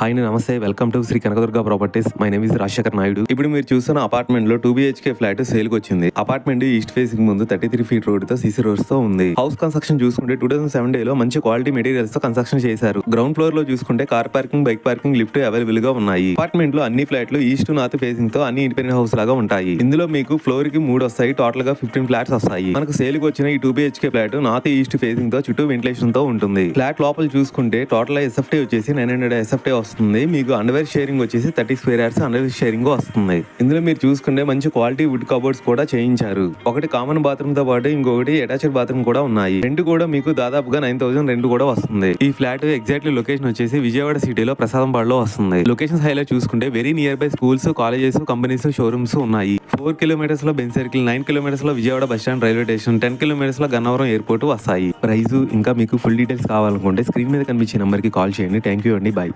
Hi namaste. Welcome to Sri Kanakadurga properties my name is Rajasekhar Naidu. ఇప్పుడు మీరు చూస్తున్న అపార్ట్మెంట్లో టూ బిహెచ్కే ఫ్లాట్ సేల్కి వచ్చింది. అపార్ట్మెంట్ ఈస్ట్ ఫేసింగ్ ముందు థర్టీ త్రీ ఫీట్ రోడ్తో సీసీ రోడ్స్తో ఉంది. హౌస్ కన్స్ట్రక్షన్ చూసుకుంటే టూ థౌసండ్ సెవెన్ డే లో మంచి క్వాలిటీ మెటీరియల్స్తో కన్స్ట్రక్షన్ చేశారు. గ్రౌండ్ ఫ్లోర్లో చూసుకుంటే car parking bike parking lift అవైలబుల్గా ఉన్నాయి. అపార్ట్మెంట్లో అన్ని ఫ్లాట్లు ఈస్ట్ నార్త్ ఫేసింగ్తో అన్ని ఇండిపెండెంట్ హౌస్ లాగా ఉంటాయి. ఇందులో మీకు ఫ్లోర్కి మూడు వస్తాయి. టోటల్గా ఫిఫ్టీన్ ఫ్లాట్స్ వస్తాయి. మనకు సేల్కి వచ్చిన ఈ two BHK flat north east ఫేసింగ్తో చుట్టూ వెంటిలేషన్తో ఉంటుంది. ఫ్లాట్ లోపల చూసుకుంటే టోటల్ ఎస్ఎఫ్టీ వచ్చేసి నైన్ హండ్రెడ్ ఎస్ఎఫ్టీ వస్తుంది. మీకు అండర్వేర్ షేరింగ్ వచ్చేసి thirty square yards undivided sharing వస్తుంది. ఇందులో మీరు చూసుకుంటే మంచి క్వాలిటీ వుడ్ కబోర్డ్స్ కూడా చేయించారు. ఒకటి కామన్ బాత్రూమ్తో పాటు ఇంకొకటి అటాచ్డ్ బాత్రూమ్ కూడా ఉన్నాయి. రెండు కూడా మీకు దాదాపుగా నైన్ థౌసండ్ రెండు కూడా వస్తుంది. ఈ ఫ్లాట్ ఎగ్జాక్ట్లీ లొకేషన్ వచ్చేసి విజయవాడ సిటీలో ప్రసాదంపాడులో వస్తుంది. లొకేషన్ హైలైట్ చూసుకుంటే very near by schools colleges companies showrooms ఉన్నాయి. ఫోర్ కిలోమీటర్స్లో Benz circle nine కిలోమీటర్స్లో Vijayawada bus stand railway station ten కిలోమీటర్స్లో Gannavaram airport వస్తాయి. ప్రైస్ ఇంకా మీకు ఫుల్ డీటెయిల్స్ కావాలనుకుంటే స్క్రీన్ మీద కనిపించే నెంబర్కి కాల్ చేయండి. థ్యాంక్ యూ అండి. బాయ్